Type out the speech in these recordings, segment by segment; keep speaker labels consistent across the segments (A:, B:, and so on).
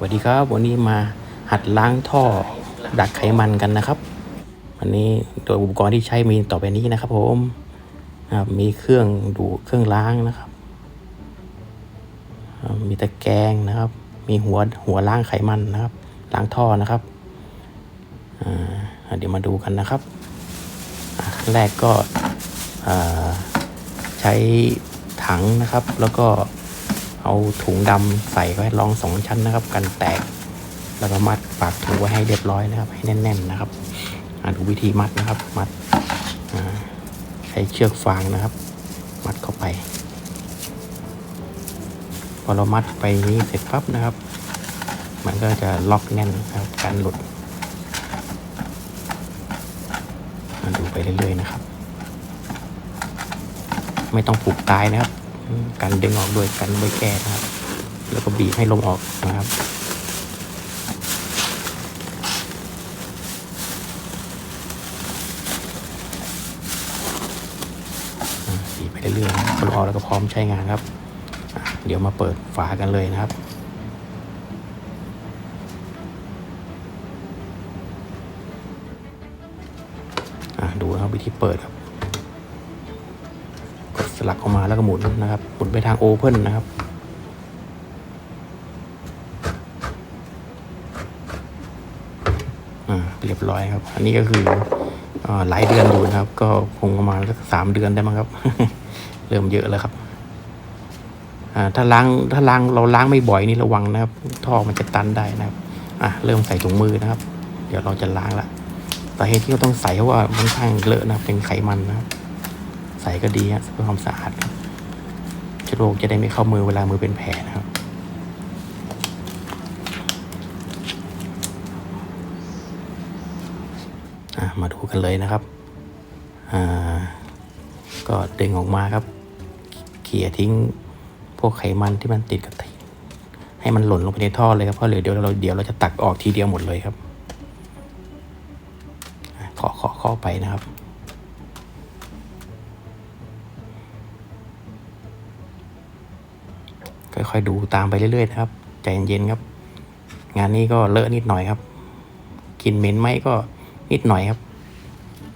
A: สวัสดีครับ วันนี้มาหัดล้างท่อดักไขมันกันนะครับวันนี้โดยอุปกรณ์ที่ใช้มีต่อไปนี้นะครับ ผมมีเครื่องดูเครื่องล้างนะครับ มีตะแกรงนะครับ มีหัวหัวล้างไขมันนะครับ ล้างท่อนะครับเดี๋ยวมาดูกันนะครับขั้นแรกก็ใช้ถังนะครับ แล้วก็ เอาถุงดำใส่ไว้รองสองชั้นนะครับ กันแตก แล้วก็มัดปากถุงไว้ให้เรียบร้อยนะครับ ให้แน่น ๆนะครับอ่าดูวิธีมัดนะครับ มัดใช้เชือกฟางนะครับ มัดเข้าไป พอเรามัดไปนี้เสร็จปั๊บนะครับ มันก็จะล็อกแน่นนะครับกันหลุดมาดูไปเรื่อยๆนะครับ ไม่ต้องผูกตายนะครับ กันดึงออกด้วยกันไว้แก้นะครับ แล้วก็บีบให้ลมออกนะครับบีบไปเรื่อยๆพอลมออกแล้วก็พร้อมใช้งานครับ เดี๋ยวมาเปิดฝากันเลยนะครับดูนะครับวิธีเปิดครับ สลักออกมาแล้วก็หมุนนะครับหมุนไปทางโอเพนนะครับอ่าเรียบร้อยครับ อันนี้ก็คืออหลายเดือนอยู่นะครับ ก็คงประมาณสักสามเดือนได้มั้งครับ เริ่มเยอะแล้วครับอ่าถ้าล้างถ้าล้างเราล้างไม่บ่อยนี่ระวังนะครับ ท่อมันจะตันได้นะครับ อะเริ่มใส่ถุงมือนะครับ เดี๋ยวเราจะล้างละสาเหตุที่เราต้องใส่เพราะว่ามันข้างเลอะนะครับเป็นไขมันนะครับ ส่ก็ดีฮะเพื่อความสะอาดครับเชื้อโรคจะได้ไม่เข้ามือเวลามือเป็นแผลนะครับมาดูกันเลยนะครับก็ดึงออกมาครับ เขี่ยทิ้งพวกไขมันที่มันติดกับทีให้มันหล่นลงไปในท่อเลยครับเพราะเหลือเดี๋ยวเราเดี๋ยวเราจะตักออกทีเดียวหมดเลยครับขอะเคาะเคาไปนะครับ ค่อยๆดูตามไปเรื่อยๆนะครับใจเย็นๆครับ งานนี้ก็เลอะนิดหน่อยครับกลินเหม็นไหมก็นิดหน่อยครับ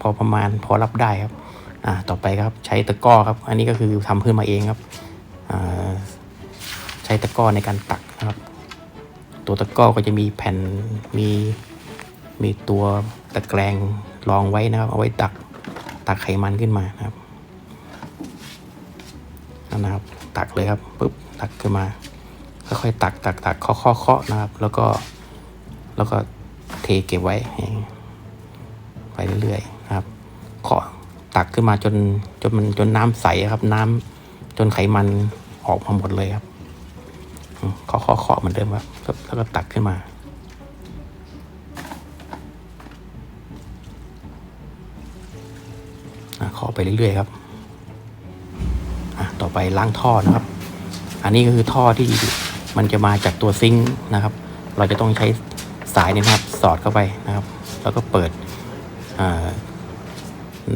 A: พอประมาณพอรับได้ครับอ่าต่อไปครับใช้ตะก้อครับ อันนี้ก็คือทำขึ้นมาเองครับอ่าใช้ตะก้อในการตักนะครับ ตัวตะก้อก็จะมีแผ่นมีมีตัวตะแกรงรองไว้นะครับ เอาไว้ตักตักไขมันขึ้นมานะครับนั่นะครับ ตักเลยครับปุ๊บ ตักขึ้นมาค่อยๆตักตักตักเคาะเคาะเคาะนะครับ แล้วก็แล้วก็เทเก็บไว้ให้ไปเรื่อยๆนะครับเคาะตักขึ้นมาจนจนมันจนน้ำใสครับ น้ำจนไขมันออกมาหมดเลยครับเคาะเคาะเคาะเหมือนเดิมครับแล้วก็ตักขึ้นมาเคาะไปเรื่อยๆครับต่อไปล้างท่อนะครับ อันนี้ก็คือท่อที่มันจะมาจากตัวซิงค์นะครับ เราจะต้องใช้สายนี่นะครับสอดเข้าไปนะครับ แล้วก็เปิด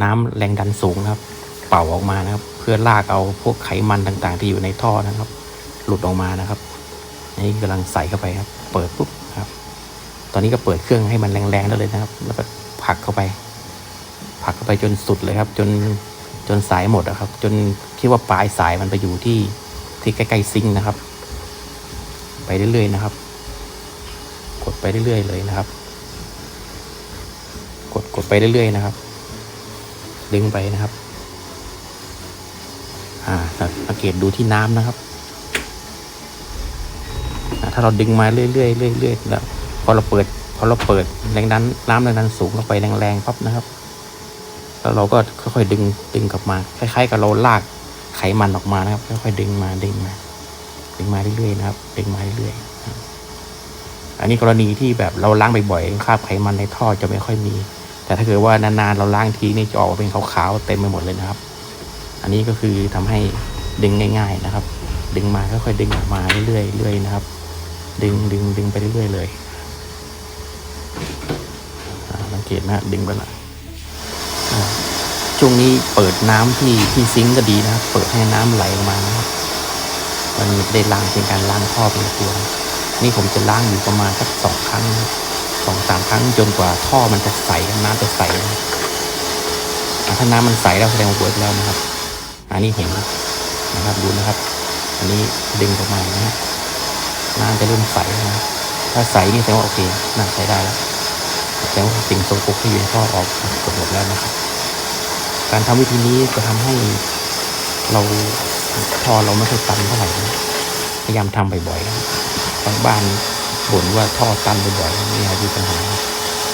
A: น้ำแรงดันสูงนะครับ เป่าออกมานะครับ เพื่อลากเอาพวกไขมันต่างๆ ที่อยู่ในท่อนะครับ หลุดออกมานะครับอันนี้กำลังใส่เข้าไปครับ เปิดปุ๊บครับ ตอนนี้ก็เปิดเครื่องให้มันแรงๆได้วเลยนะครับ แล้วก็ผลักเข้าไปผลักเข้าไปจนสุดเลยครับ จนจนสายหมดอะครับ จนคิดว่าปลายสายมันไปอยู่ที่ ที่ใกล้ๆซิงนะครับ ไปเรื่อยๆนะครับ กดไปเรื่อยๆเลยนะครับ กดกดไปเรื่อยๆนะครับ ดึงไปนะครับ อ่าสังเกตดูที่น้ำนะครับถ้าเราดึงมาเรื่อยๆเรื่อยๆแล้วพอเราเปิดพอเราเปิดแรงดันน้ำแรงดันสูงลงไปแรงๆปั๊บนะครับ แล้วเราก็ค่อยๆดึงดึงกลับมา คล้ายๆ กับเราลาก ไขมันออกมานะครับค่อยๆดึงมาดึงมาดึงมาเรื่อยๆนะครับดึงมาเรื่อยๆอันนี้กรณีที่แบบเราล้างบ่อยๆคราบไขมันในท่อจะไม่ค่อยมี แต่ถ้าเกิดว่านานๆเราล้างทีนี่จะออกมาเป็นขาวๆเต็มไปหมดเลยนะครับ อันนี้ก็คือทำให้ดึงง่าย ๆนะครับ ดึงมาค่อยๆดึงออกมาเรื่อยๆเรื่อยนะครับ ดึงดึงดึงไปเรื่อยๆเลยสังเกตนะดึงไปละอ่า ช่วงนี้เปิดน้ำที่ที่ซิงก็ดีนะครับ เปิดให้น้ำไหลออกมานะครับมันได้ล้างเป็นการล้างท่อเป็นตัวนี่ผมจะล้างอยู่ประมาณสักสองครั้งสองสามครั้งจนกว่าท่อมันจะใสน้ำจะใสนะถ้าน้ำมันใสแล้วแสดงว่าเวิร์กแล้วนะครับ อันนี้เห็นนะครับดูนะครับ อันนี้ดึงออกมานะฮะน้ำจะเริ่มใสนะครับถ้าใสนี่แสดงว่าโอเคน่าใช้ได้แล้วแสดงว่าสิ่งสกปรกที่อยู่ในท่อออกหมดแล้วนะครับ การทำวิธีนี้จะทำให้เราท่อเราไม่ค่อยตันเท่าไหร่พยายามทำบ่อยๆบางบ้านบ่นว่าท่อตันบ่อยๆนี่คือปัญหา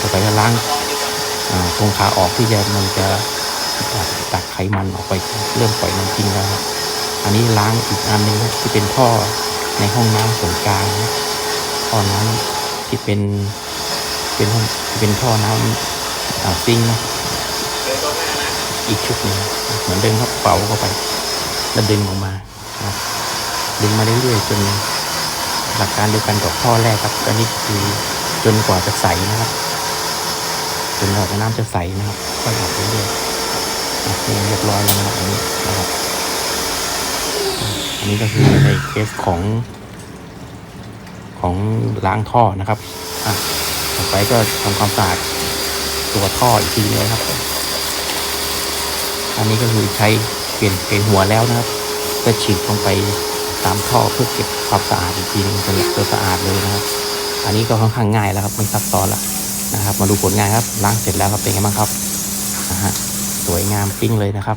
A: ต่อไปก็ล้างตรงขาออกที่จะมันจะตักไขมันออกไปเริ่มปล่อยมันทิ้งแล้วอันนี้ล้างอีกอันหนึงที่เป็นท่อในห้องน้ำส่วนกลางท่อน้ำที่เป็นเป็นห้องเป็นท่อน้ำอ่าซิงนะ อีกชุดหนึ่งเหมือนเดิมครับเป่าเข้าไป แล้วดึงออกมาครับดึงมาเรื่อยๆจนหลักการเดียวกันกับท่อแรกครับอันนี้คือจนกว่าจะใสนะครับ จนกว่าจะน้ำจะใสนะครับค่อยออกเรื่อยๆนี่เรียบร้อยแล้วนะครับอันนี้นะครับ อันนี้ก็คือในเคสของ ของล้างท่อนะครับอะต่อไปก็ทำความสะอาดตัวท่ออีกทีเลยครับ อันนี้ก็คือใช้เปลี่ยนเปลี่ยนหัวแล้วนะครับ ก็ฉีดลงไปตามท่อเพื่อเก็บความสะอาดอีกทีหนึงจนตัวสะอาดเลยนะครับ อันนี้ก็ค่อนข้างง่ายแล้วครับไม่ซับซ้อนละนะครับ มาดูผลงานครับล้างเสร็จแล้วครับเป็นไงบ้างครับนะฮะสวยงามปิ้งเลยนะครับ